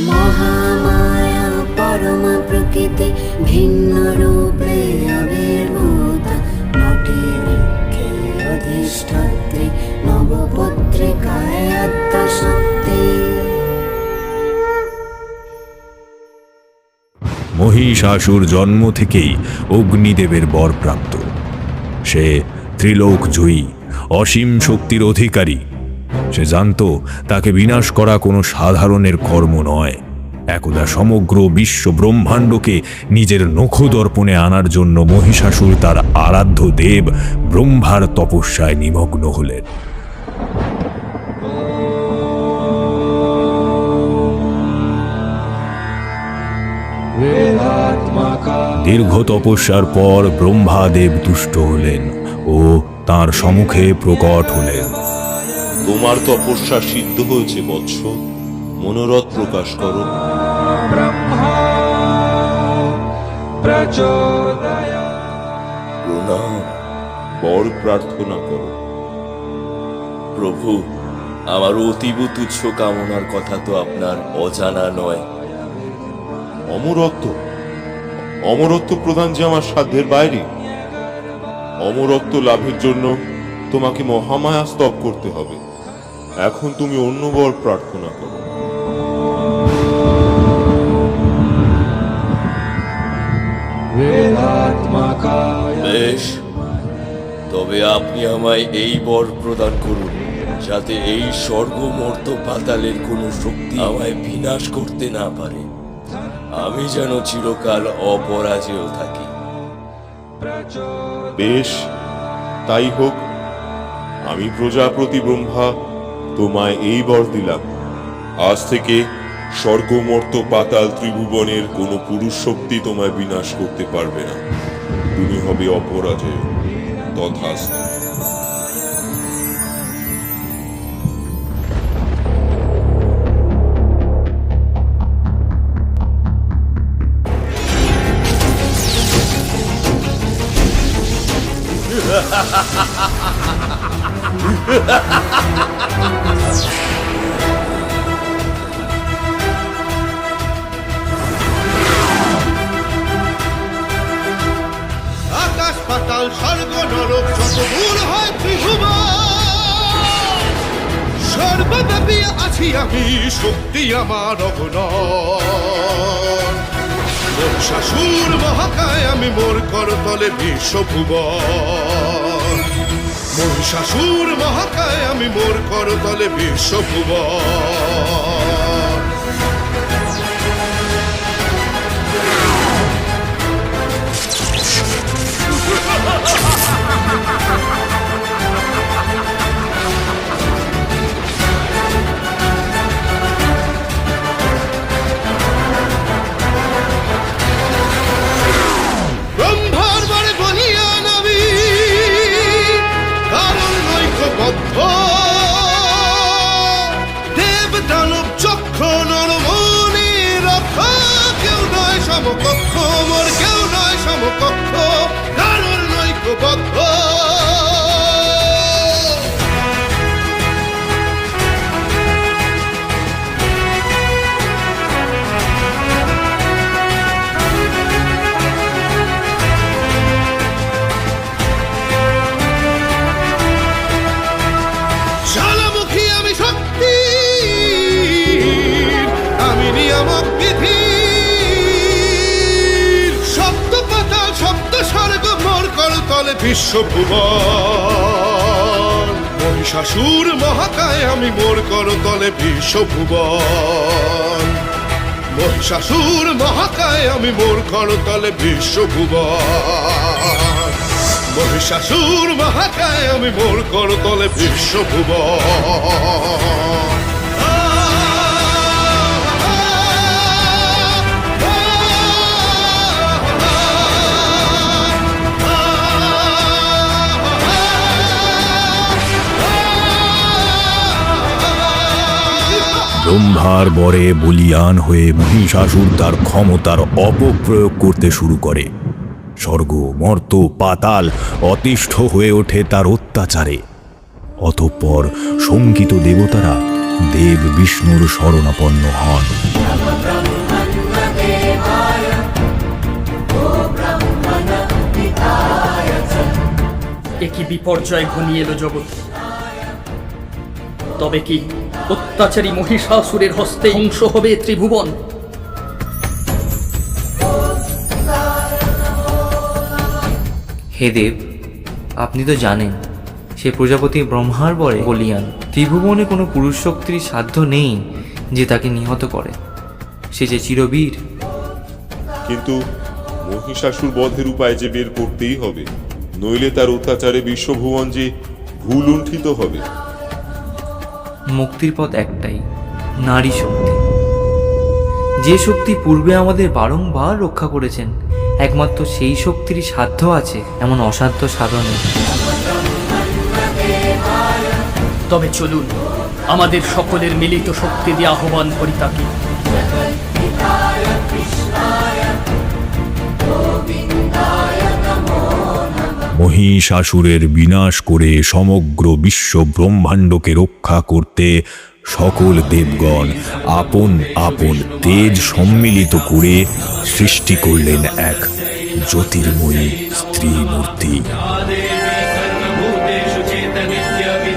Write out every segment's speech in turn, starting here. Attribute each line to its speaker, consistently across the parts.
Speaker 1: মহামায়া পরমা প্রকৃতি, ভিন্ন রূপে আবির্ভূতা। অধিষ্ঠাত্রী, নবপত্রিকায় আত্মশক্তি
Speaker 2: মহিষাসুর জন্ম থেকেই অগ্নিদেবের বরপ্রাপ্ত। সে ত্রিলোক জয়ী অসীম শক্তির অধিকারী সে জানত তাকে বিনাশ করা কোনো সাধারণের কর্ম নয়। একদা সমগ্র বিশ্ব ব্রহ্মাণ্ডকে নিজের নখদর্পণে আনার জন্য মহিষাসুর তার আরাধ্য দেব ব্রহ্মার তপস্যায় নিমগ্ন হলেন। দীর্ঘ তপস্যার পর ব্রহ্মাদেব দুষ্ট হলেন ও তার সম্মুখে প্রকট হলেন।
Speaker 3: তোমার তপস্যা সিদ্ধ হয়েছে, বৎস। মনোরথ প্রকাশ করো। প্রণাম। প্রার্থনা করো।
Speaker 4: প্রভু, আমার অতীব তুচ্ছ কামনার কথা তো আপনার অজানা নয়।
Speaker 3: অমরত্ব। অমরত্ব প্রদান যে আমার সাধ্যের বাইরে। অমরত্ব লাভের জন্য তোমাকে মহামায়া স্তব করতে হবে। এখন তুমি অন্য বর প্রার্থনা করো।
Speaker 4: বেশ তবে আপনি আমায় এই বর প্রদান করুন যাতে এই স্বর্গমর্ত পাতালের কোনো শক্তি আমায় বিনাশ করতে না পারে। আমি যেন চিরকাল অপরাজেয় থাকি।
Speaker 3: বেশ তাই হোক আমি প্রজাপতি ব্রহ্মা তোমায় এই বর দিলাম। আজ থেকে স্বর্গমর্ত পাতাল ত্রিভুবনের কোনো পুরুষ শক্তি তোমায় বিনাশ করতে পারবে না। তুমি হবে অপরাজেয়, তথাস্তু।
Speaker 5: আকাশ পাতাল, স্বর্গ নরক, যত হয় ত্রিভুবন সর্বব্যাপী আছি আমি, শক্তি আমার অগণন মহিষাসুর মহাকায় আমি মোর করতলে বিশ্বভুবন মহিষাসুর মহাকায় আমি মোর করতলে বিশ্বভুবন ব্রহ্মার নয় সমকক্ষ বিশ্বভুবন। মহিষাসুর মহাকায় আমি মোর করতলে বিশ্বভুবন। মহিষাসুর মহাকায় আমি মোর করতলে বিশ্বভুবন। মহিষাসুর মহাকায় আমি মোর করতলে বিশ্বভুবন।
Speaker 2: ব্রহ্মার বরে বলিয়ান হয়ে মহিষাসুর তার ক্ষমতার অপপ্রয়োগ করতে শুরু করে। স্বর্গ, মর্ত, পাতাল অতিষ্ঠ হয়ে ওঠে তার অত্যাচারে। অতঃপর শঙ্কিত দেবতারা দেব বিষ্ণুর শরণাপন্ন হন।
Speaker 6: একই বিপর্যয় ঘনিয়ে এলো জগৎ? তবে কি অত্যাচারী মহিষাসুরের হস্তে ধ্বংস হবে ত্রিভুবন।
Speaker 7: হে দেব আপনি তো জানেন সে প্রজাপতি ব্রহ্মার বরে বলিয়ান ত্রিভুবনে কোনো পুরুষ শক্তির সাধ্য নেই যে তাকে নিহত করে। সে যে চিরবীর।
Speaker 3: কিন্তু মহিষাসুর বধের উপায় যে বের করতেই হবে নইলে তার অত্যাচারে বিশ্বভুবন যে ভুলুণ্ঠিত হবে।
Speaker 7: মুক্তির পথ একটাই, নারী শক্তি। যে শক্তি পূর্বে আমাদের বারংবার রক্ষা করেছেন, একমাত্র সেই শক্তিরই সাধ্য আছে এমন অসাধ্য সাধনে।
Speaker 6: তবে চলুন, আমাদের সকলের মিলিত শক্তি দিয়ে আহ্বান করি তাকে।
Speaker 2: মহিষাসুরের বিনাশ করে সমগ্র বিশ্ব ব্রহ্মাণ্ডকে রক্ষা করতে সকল দেবগণ আপন আপন তেজ সম্মিলিত করে সৃষ্টি করলেন এক জ্যোতির্ময়ী স্ত্রী মূর্তি।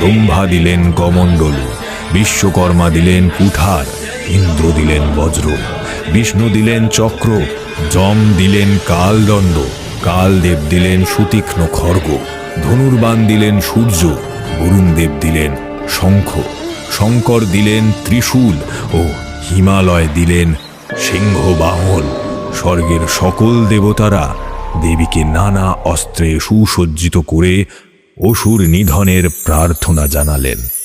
Speaker 2: ব্রহ্মা দিলেন কমণ্ডল, বিশ্বকর্মা দিলেন কুঠার, ইন্দ্র দিলেন বজ্র, বিষ্ণু দিলেন চক্র, যম দিলেন কালদণ্ড কালদেব দিলেন সুতীক্ষ্ণ খর্গ, ধনুর্বাণ দিলেন সূর্য, বরুণদেব দিলেন শঙ্খ, শঙ্কর দিলেন ত্রিশূল ও হিমালয় দিলেন সিংহ বাহন স্বর্গের সকল দেবতারা দেবীকে নানা অস্ত্রে সুসজ্জিত করে অসুর নিধনের প্রার্থনা জানালেন।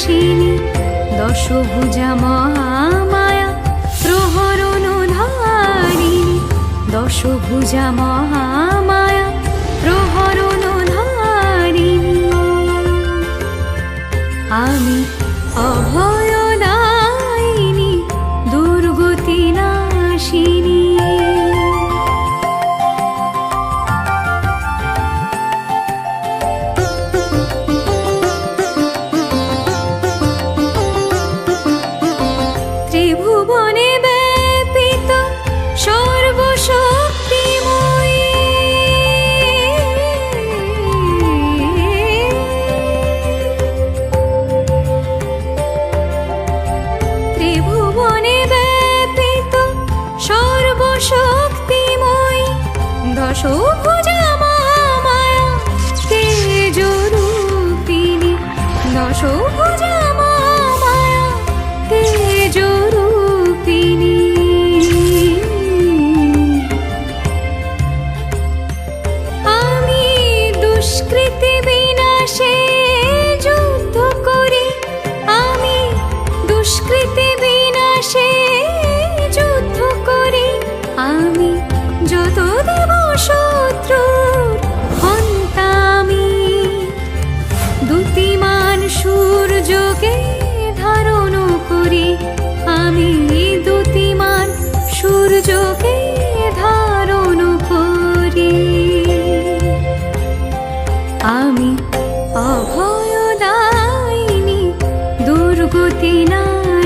Speaker 1: নাশিনী দশভুজা মহামায়া প্রহরণ ধারিণী দশভুজা মহামায়া প্রহর ধারিণী আমি দশভুজা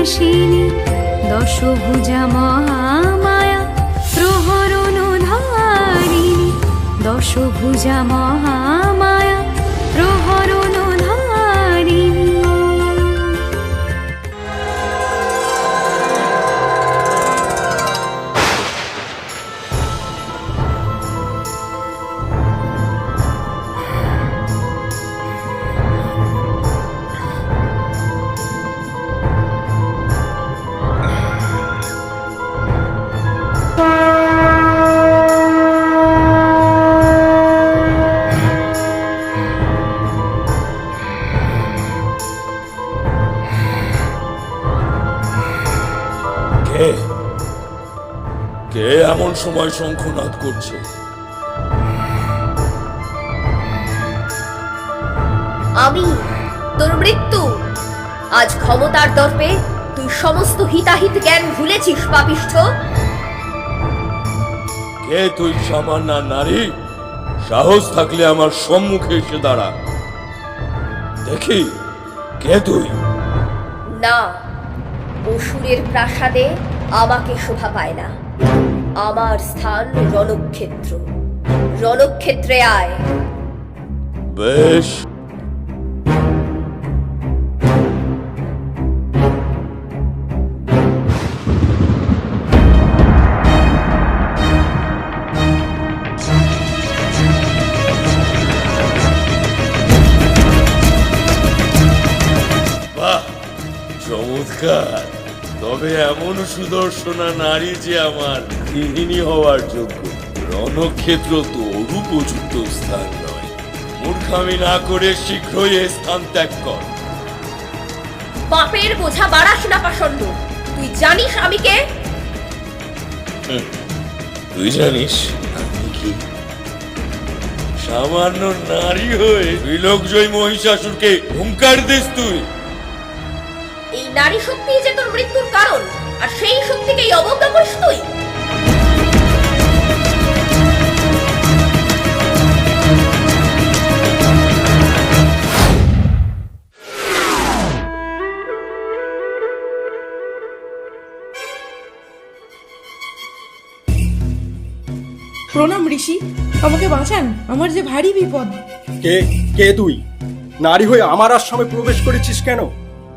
Speaker 1: নাশিনী দশভুজা মহামায়া প্রহরণ ধারিণী। দশভুজা মহামায়া
Speaker 4: এমন সময় শঙ্খনাদ করছে।
Speaker 8: আমি তোর মৃত্যু। আজ ক্ষমতার দর্পে তুই সমস্ত হিতাহিত জ্ঞান ভুলেছিস পাপিষ্ঠ।
Speaker 4: কে তুই সামান্য নারী? সাহস থাকলে আমার সম্মুখে এসে দাঁড়া। দেখি কে তুই?
Speaker 8: না অসুরের প্রাসাদে আমাকে শোভা পায় না। আমার স্থান রণক্ষেত্র। রণক্ষেত্রে আয়।
Speaker 4: বেশ। তবে এমন সুদর্শনা নারী যে আমার গৃহিণী হওয়ার যোগ্য। রণক্ষেত্র তো অরূপ উপযুক্ত স্থান নয়। মূর্খামি না করে শীঘ্রই এ স্থান ত্যাগ কর।
Speaker 8: বাপের বোঝা বাড়াস না পাষণ্ড। তুই জানিস আমি কে?
Speaker 4: তুই জানিস আমি কি? সামান্য নারী হয়ে ত্রিলোকজয়ী মহিষাসুরকে হুঙ্কার দিস তুই।
Speaker 8: নারী শক্তি যে তোর মৃত্যুর কারণ আর সেই শক্তিকেই অবজ্ঞা করিস তুই।
Speaker 9: প্রণাম ঋষি আমাকে বাঁচান আমার যে ভারী বিপদ।
Speaker 10: কে কে তুই? নারী হয়ে আমার আশ্রমে প্রবেশ করেছিস কেন?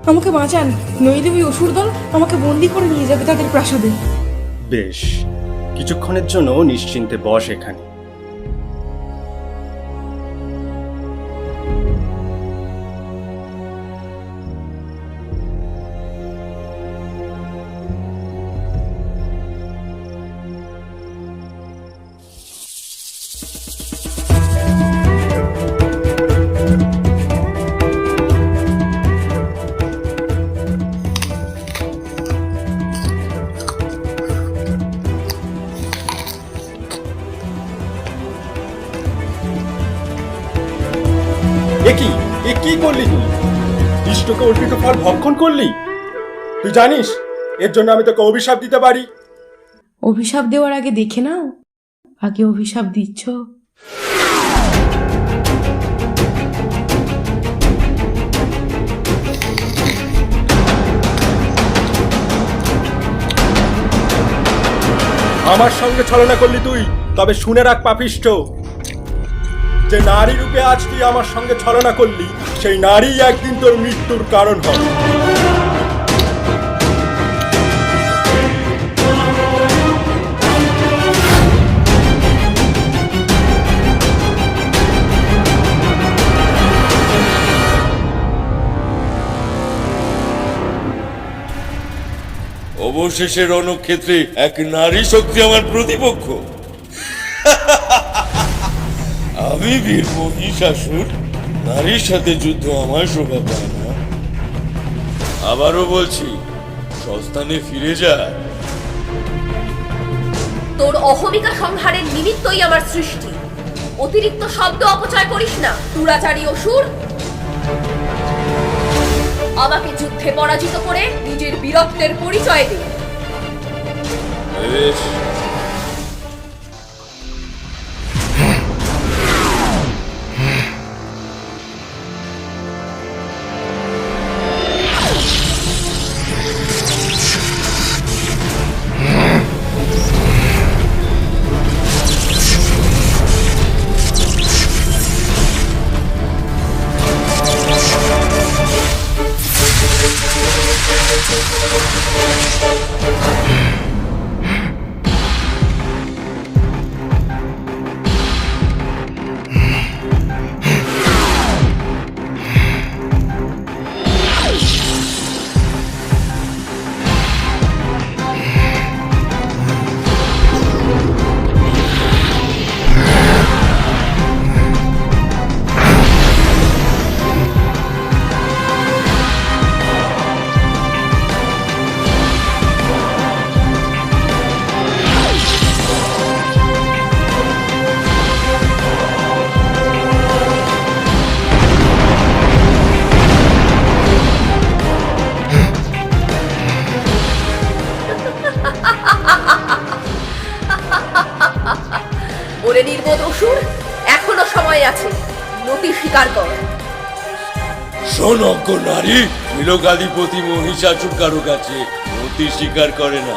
Speaker 9: আমাকে বাঁচান। নইলে ওই অসুর দল আমাকে বন্দি করে নিয়ে যাবে তাদের প্রাসাদে।
Speaker 10: বেশ। কিছুক্ষণের জন্য নিশ্চিন্তে বস এখানে। ইষ্টকে অর্পিত ফল ভক্ষণ করলি। তুই জানিস এর জন্য আমি তোকে অভিশাপ দিতে পারি।
Speaker 9: অভিশাপ দেওয়ার আগে দেখে নাও আগে অভিশাপ দিচ্ছ।
Speaker 10: আমার সঙ্গে ছলনা করলি তুই তবে শুনে রাখ পাপিষ্ট যে নারী রূপে আজ তুই আমার সঙ্গে ছলনা করলি, সেই নারী একদিন তোর মৃত্যুর কারণ হবে।
Speaker 4: অবশেষে রণক্ষেত্রে এক নারী শক্তি আমার প্রতিপক্ষ। আমি বীর শাসুর নারীর সাথে যুদ্ধ আমার শোভা পায় না আবারও বলছি সস্তানে ফিরে যা।
Speaker 8: তোর অহমিকা সংহারের নিমিত্তই আমার সৃষ্টি। অতিরিক্ত শব্দ অপচয় করিস না তুরাচারী অসুর। আমাকে যুদ্ধে পরাজিত করে নিজের বীরত্বের পরিচয় দে।
Speaker 4: বেশ।
Speaker 8: ওরে নির্বোধ অসুর, এখনও সময় আছে। নতি স্বীকার কর।
Speaker 4: সনজ্ঞ নারী বিলকাধিপতি মহিষাচুর কারও কাছে নতি
Speaker 8: স্বীকার করে না।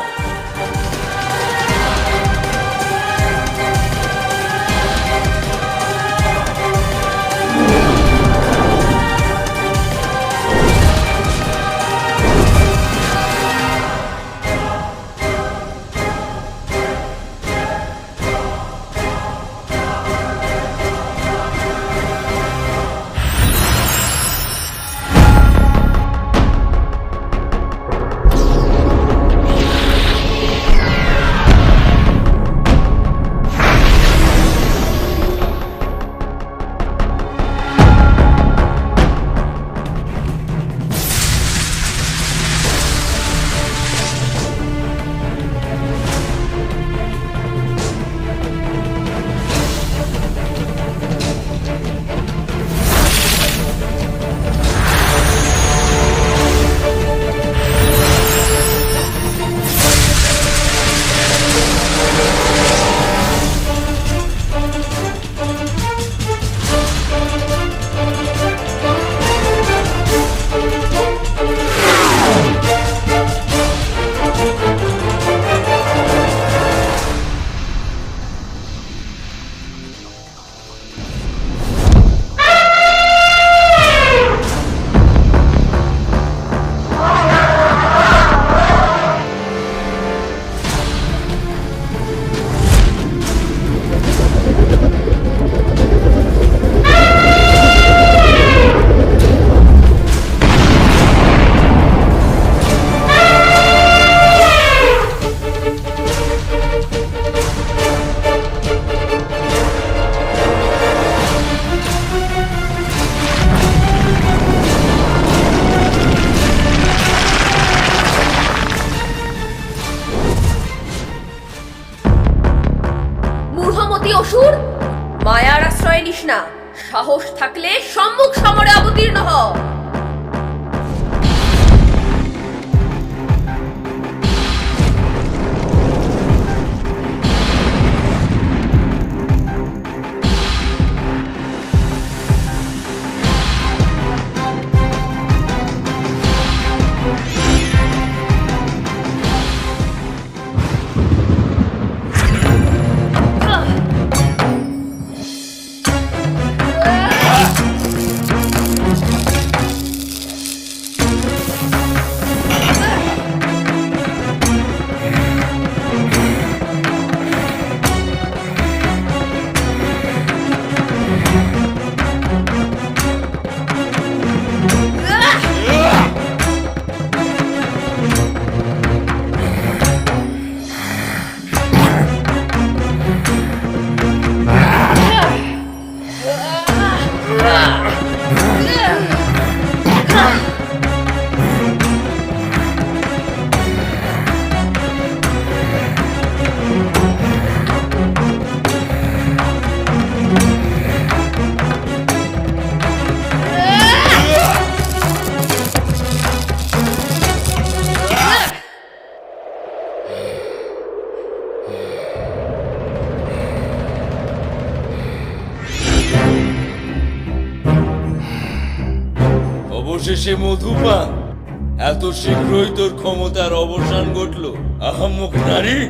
Speaker 8: শীঘ্রই তোর ক্ষমতার অবসান ঘটল। আহাম্মুখ নারী!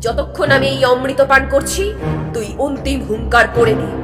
Speaker 4: যতক্ষণ আমি এই অমৃত পান করছি, তুই অন্তিম হুঙ্কার করে নে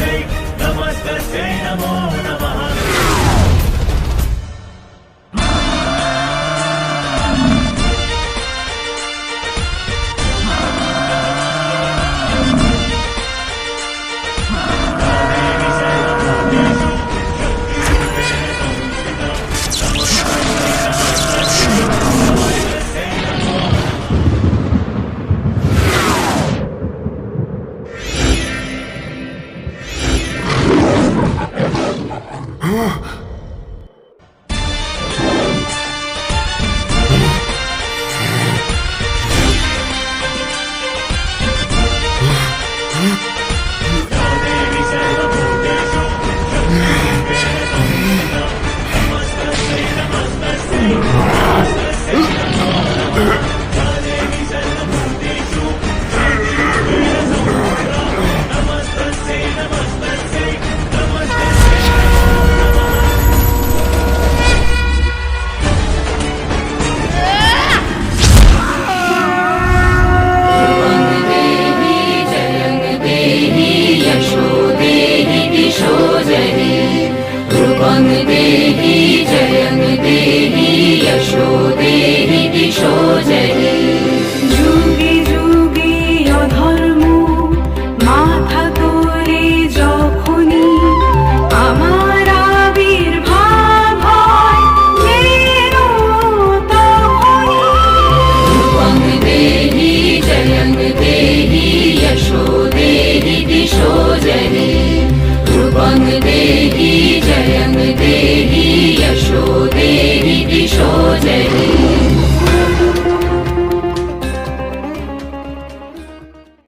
Speaker 9: ¡Oh!